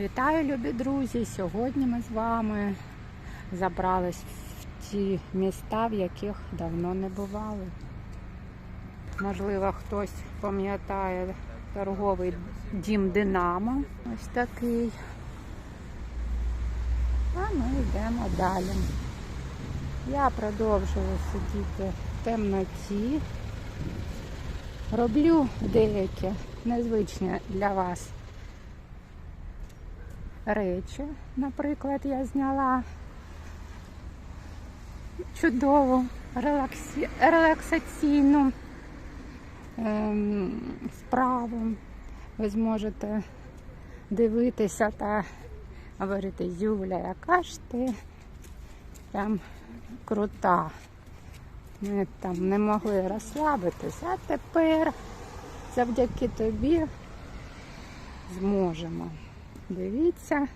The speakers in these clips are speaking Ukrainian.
Вітаю, любі друзі! Сьогодні ми з вами забрались в ті міста, в яких давно не бували. Можливо, хтось пам'ятає торговий дім Динамо. Ось такий. А ми йдемо далі. Я продовжую сидіти в темноті. Роблю деякі незвичні для вас речі. Наприклад, я зняла чудову релаксі... релаксаційну ем, справу. Ви зможете дивитися та говорити, Юля, яка ж ти прям крута. Ми там не могли розслабитися, а тепер завдяки тобі зможемо. Дивіться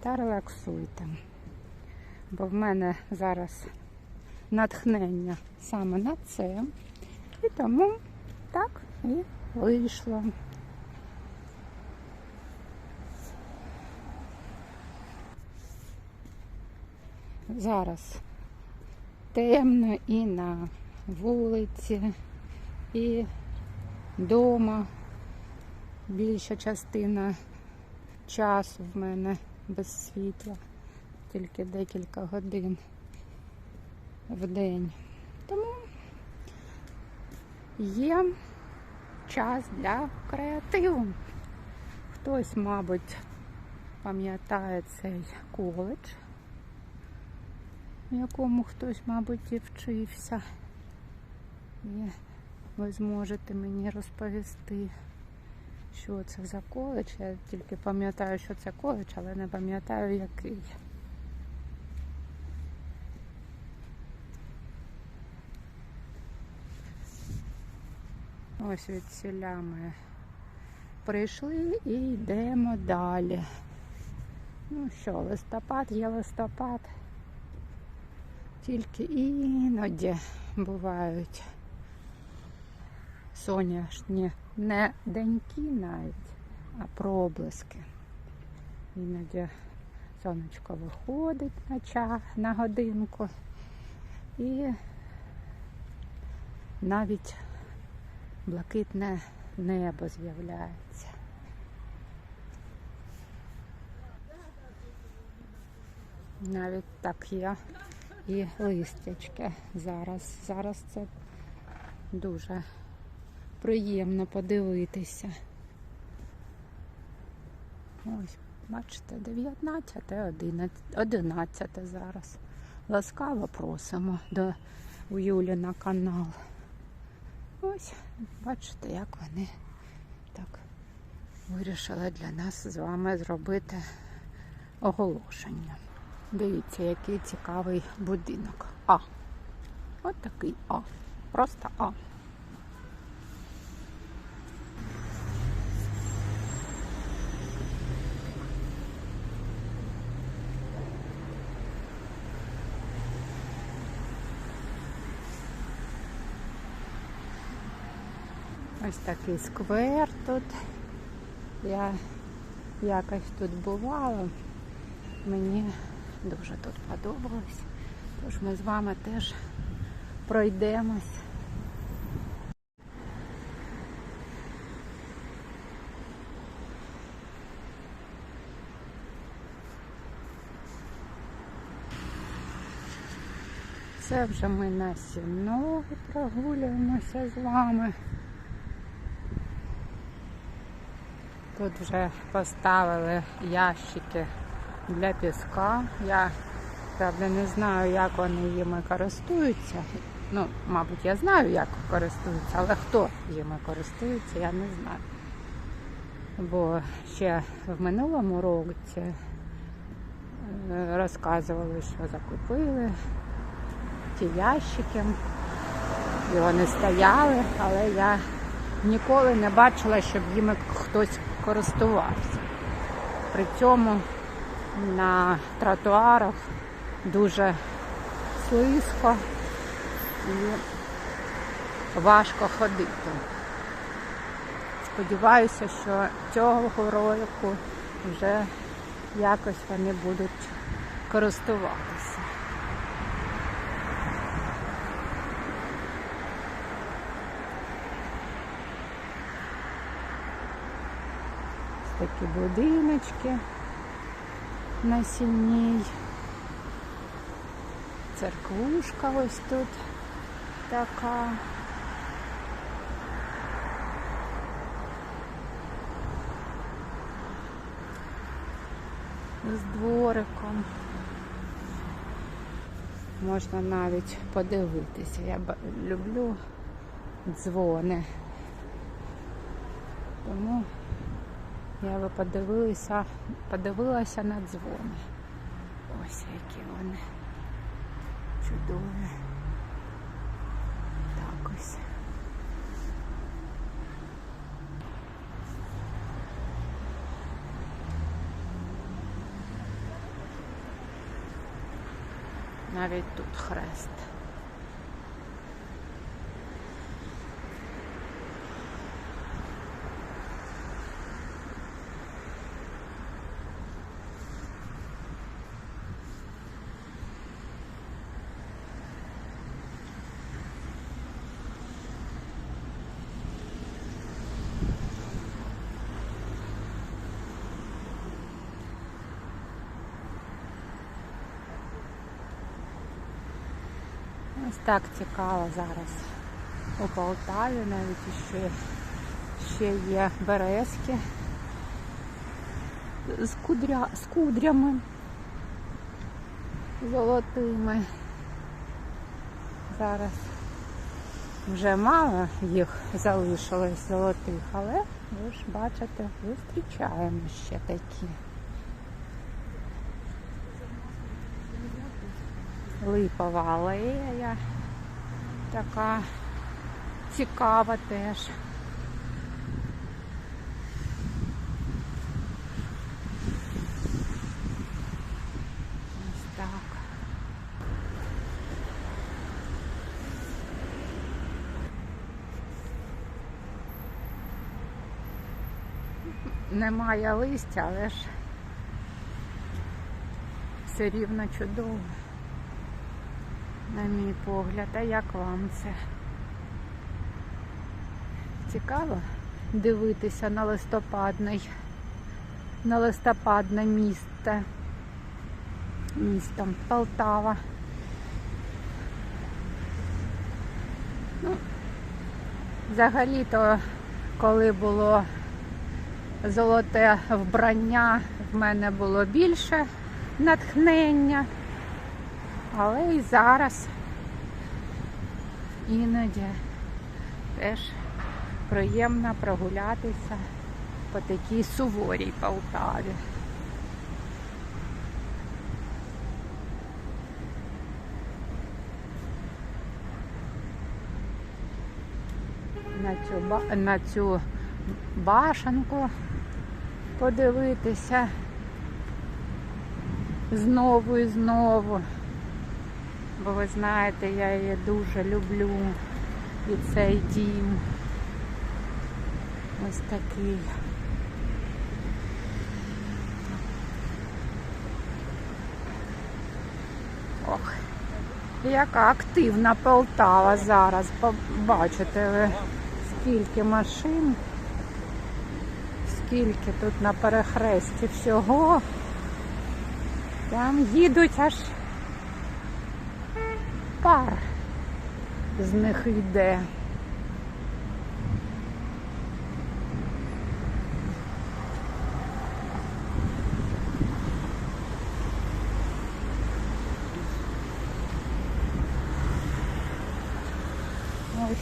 та релаксуйте. Бо в мене зараз натхнення саме на це. І тому так і вийшло. Зараз темно і на вулиці, і вдома більша частина часу в мене без світла, тільки декілька годин в день. Тому є час для креативу. Хтось, мабуть, пам'ятає цей коледж, в якому хтось, мабуть, і вчився. І ви зможете мені розповісти. Що це за коледж? Я тільки пам'ятаю, що це коледж, але не пам'ятаю який. Ось від селя ми прийшли і йдемо далі. Ну що, листопад є листопад. Тільки іноді бувають соняшні не деньки навіть, а проблиски. Іноді сонечко виходить на час, на годинку і навіть блакитне небо з'являється. Навіть так є і листячки зараз. Зараз це дуже приємно подивитися. Ось, бачите, 19, 11, 11 зараз. Ласкаво просимо до Юлі на канал. Ось, бачите, як вони так вирішили для нас з вами зробити оголошення. Дивіться, який цікавий будинок. А. От такий А. Просто А. Ось такий сквер тут. Я якось тут бувала. Мені дуже тут подобалось. Тож ми з вами теж пройдемось. Це вже ми на сіно прогулюємося з вами. Тут вже поставили ящики для піска. Я правда не знаю, як вони їми користуються. Ну, мабуть, я знаю, як користуються, але хто їми користується, я не знаю. Бо ще в минулому році е, розказували, що закупили ті ящики. І вони стояли, але я ніколи не бачила, щоб їми хтось користувався. При цьому на тротуарах дуже слизько і важко ходити. Сподіваюся, що цього року вже якось вони будуть користуватися. Такі будиночки на сінній. Церквушка ось тут така. З двориком. Можна навіть подивитися. Я люблю дзвони. Тому я би подивилася, подивилася на дзвони. Ось які вони чудові. Так ось. Навіть тут хрест. Ось так цікаво зараз у Полтаві, навіть ще, ще є березки з, кудря, з кудрями золотими. Зараз вже мало їх залишилось золотих, але ви ж бачите, зустрічаємо ще такі. Липова алея така цікава теж. Ось так. Немає листя, але ж все рівно чудово на мій погляд. А як вам це? Цікаво дивитися на листопадний, на листопадне місто, містом Полтава. Ну, взагалі-то, коли було золоте вбрання, в мене було більше натхнення. Але і зараз іноді теж приємно прогулятися по такій суворій Полтаві. На цю, на цю башенку подивитися знову і знову. Бо ви знаєте, я її дуже люблю. І цей дім. Ось такий. Ох, яка активна Полтава зараз. Побачите ви, скільки машин, скільки тут на перехресті всього. Там їдуть аж пар з них йде. Ось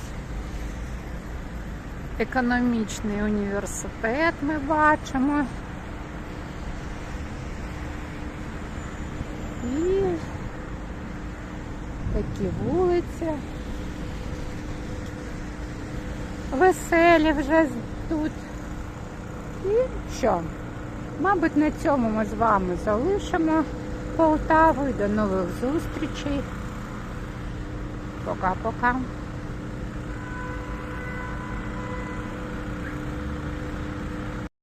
економічний університет ми бачимо. І такі вулиці. Веселі вже тут. І що? Мабуть, на цьому ми з вами залишимо Полтаву і до нових зустрічей. Пока-пока.